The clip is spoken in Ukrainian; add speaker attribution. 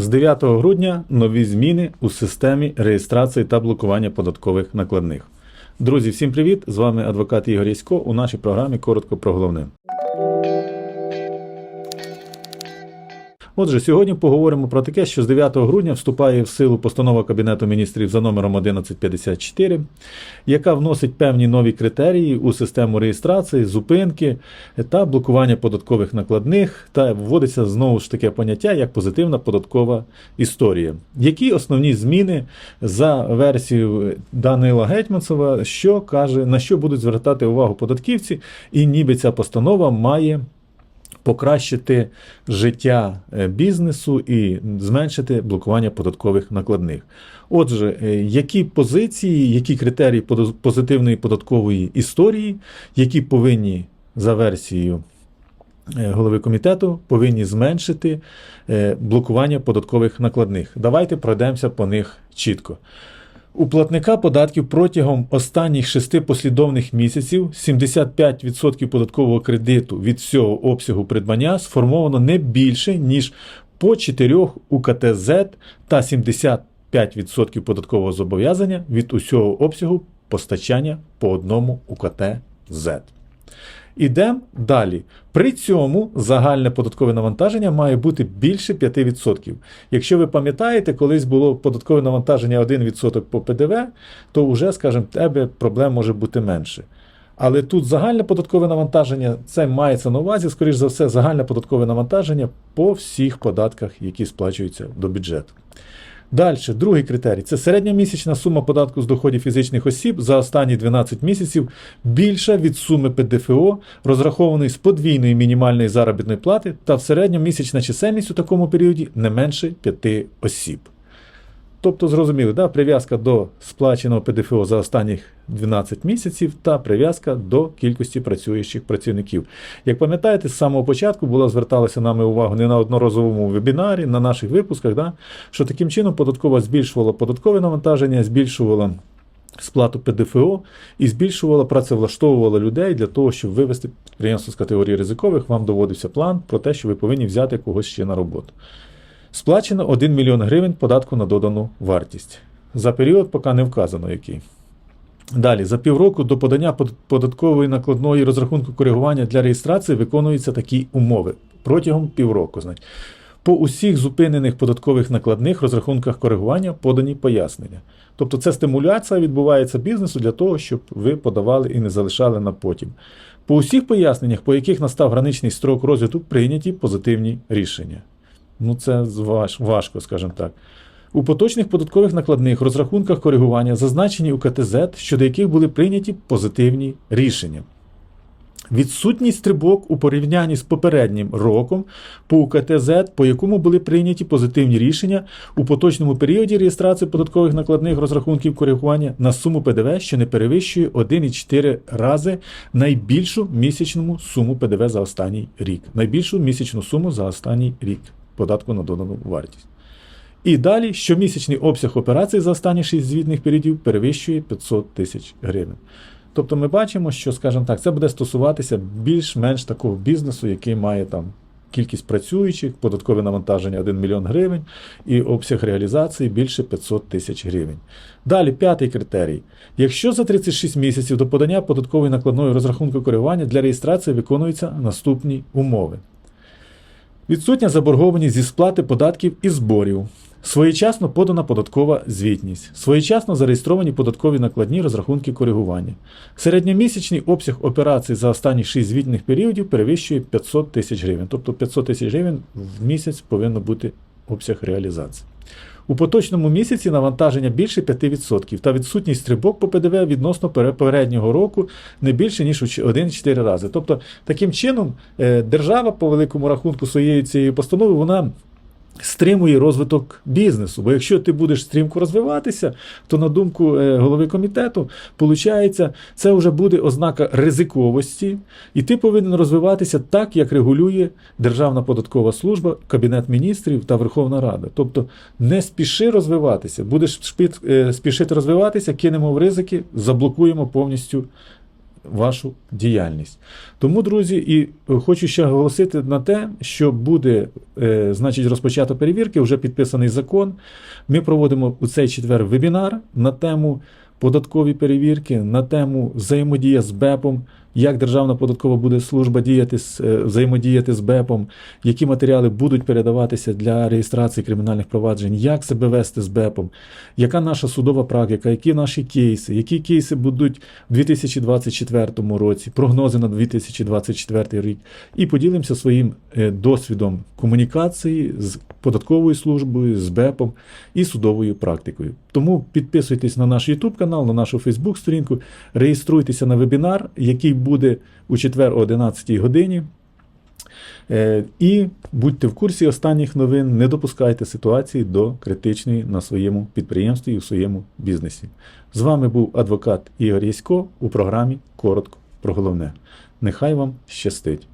Speaker 1: З 9 грудня нові зміни у системі реєстрації та блокування податкових накладних. Друзі, всім привіт! З вами адвокат Ігор Ясько у нашій програмі коротко про головне. Отже, сьогодні поговоримо про таке, що з 9 грудня вступає в силу постанова Кабінету міністрів за номером 1154, яка вносить певні нові критерії у систему реєстрації, зупинки та блокування податкових накладних, та вводиться знову ж таке поняття як позитивна податкова історія. Які основні зміни за версією Данила Гетьманцева, що каже, на що будуть звертати увагу податківці, і ніби ця постанова має покращити життя е, бізнесу і зменшити блокування податкових накладних. Отже, е, які позиції, які критерії позитивної податкової історії, які повинні за версією е, голови комітету повинні зменшити блокування податкових накладних. Давайте пройдемося по них чітко. У платника податків протягом останніх шести послідовних місяців 75% податкового кредиту від всього обсягу придбання сформовано не більше, ніж по 4 УКТЗ та 75% податкового зобов'язання від усього обсягу постачання по одному УКТЗ. Ідемо далі. При цьому загальне податкове навантаження має бути більше 5%. Якщо ви пам'ятаєте, колись було податкове навантаження 1% по ПДВ, то вже, скажімо, тебе проблем може бути менше. Але тут загальне податкове навантаження, це мається на увазі, скоріш за все, загальне податкове навантаження по всіх податках, які сплачуються до бюджету. Далі, другий критерій це середньомісячна сума податку з доходів фізичних осіб за останні 12 місяців більша від суми ПДФО, розрахованої з подвійної мінімальної заробітної плати, та в середньомісячна чисельність у такому періоді не менше 5 осіб. Тобто, зрозуміли, да? прив'язка до сплаченого ПДФО за останніх 12 місяців та прив'язка до кількості працюючих працівників. Як пам'ятаєте, з самого початку була зверталася нами увагу не на одноразовому вебінарі, на наших випусках, да? що таким чином податкова збільшувала податкове навантаження, збільшувала сплату ПДФО і збільшувала, працевлаштовувала людей для того, щоб вивести підприємство з категорії ризикових, вам доводився план про те, що ви повинні взяти когось ще на роботу. Сплачено 1 мільйон гривень податку на додану вартість. За період поки не вказано який. Далі, за півроку до подання податкової накладної розрахунку коригування для реєстрації виконуються такі умови протягом півроку. Значить. По усіх зупинених податкових накладних розрахунках коригування подані пояснення. Тобто це стимуляція відбувається бізнесу для того, щоб ви подавали і не залишали на потім. По усіх поясненнях, по яких настав граничний строк розгляду, прийняті позитивні рішення. Ну, це важ, важко, скажімо так. У поточних податкових накладних розрахунках коригування зазначені у КТЗ, щодо яких були прийняті позитивні рішення. Відсутність стрибок у порівнянні з попереднім роком по УКТЗ, по якому були прийняті позитивні рішення у поточному періоді реєстрації податкових накладних розрахунків коригування на суму ПДВ, що не перевищує 1,4 рази найбільшу місячну суму ПДВ за останній рік. Найбільшу місячну суму за останній рік податку на додану вартість. І далі щомісячний обсяг операцій за останні 6 звітних періодів перевищує 500 тисяч гривень. Тобто ми бачимо, що, скажімо так, це буде стосуватися більш-менш такого бізнесу, який має там кількість працюючих, податкове навантаження 1 мільйон гривень і обсяг реалізації більше 500 тисяч гривень. Далі, п'ятий критерій. Якщо за 36 місяців до подання податкової накладної розрахунку коригування для реєстрації виконуються наступні умови. Відсутня заборгованість зі сплати податків і зборів. Своєчасно подана податкова звітність, своєчасно зареєстровані податкові накладні розрахунки коригування. Середньомісячний обсяг операцій за останні 6 звітних періодів перевищує 500 тисяч гривень. Тобто 500 тисяч гривень в місяць повинно бути обсяг реалізації. У поточному місяці навантаження більше 5% та відсутність стрибок по ПДВ відносно попереднього року не більше, ніж у 1-4 рази. Тобто, таким чином, е, держава по великому рахунку своєї цієї постанови, вона стримує розвиток бізнесу. Бо якщо ти будеш стрімко розвиватися, то на думку е, голови комітету, виходить, це вже буде ознака ризиковості, і ти повинен розвиватися так, як регулює Державна податкова служба, Кабінет міністрів та Верховна Рада. Тобто не спіши розвиватися. Будеш е, спішити розвиватися, кинемо в ризики, заблокуємо повністю вашу діяльність. Тому, друзі, і е, хочу ще оголосити на те, що буде е, значить, розпочато перевірки, вже підписаний закон. Ми проводимо у цей четвер вебінар на тему податкові перевірки, на тему взаємодія з БЕПом, як Державна податкова буде служба діяти з е, взаємодіяти з БЕПом, які матеріали будуть передаватися для реєстрації кримінальних проваджень, як себе вести з БЕПом, яка наша судова практика, які наші кейси, які кейси будуть в 2024 році, прогнози на 2024 рік, і поділимося своїм е, досвідом комунікації з податковою службою, з БЕПом і судовою практикою. Тому підписуйтесь на наш YouTube канал, на нашу Facebook сторінку, реєструйтеся на вебінар, який буде у четвер о 11 годині. Е, І будьте в курсі останніх новин, не допускайте ситуації до критичної на своєму підприємстві і в своєму бізнесі. З вами був адвокат Ігор Ясько у програмі Коротко про головне. Нехай вам щастить!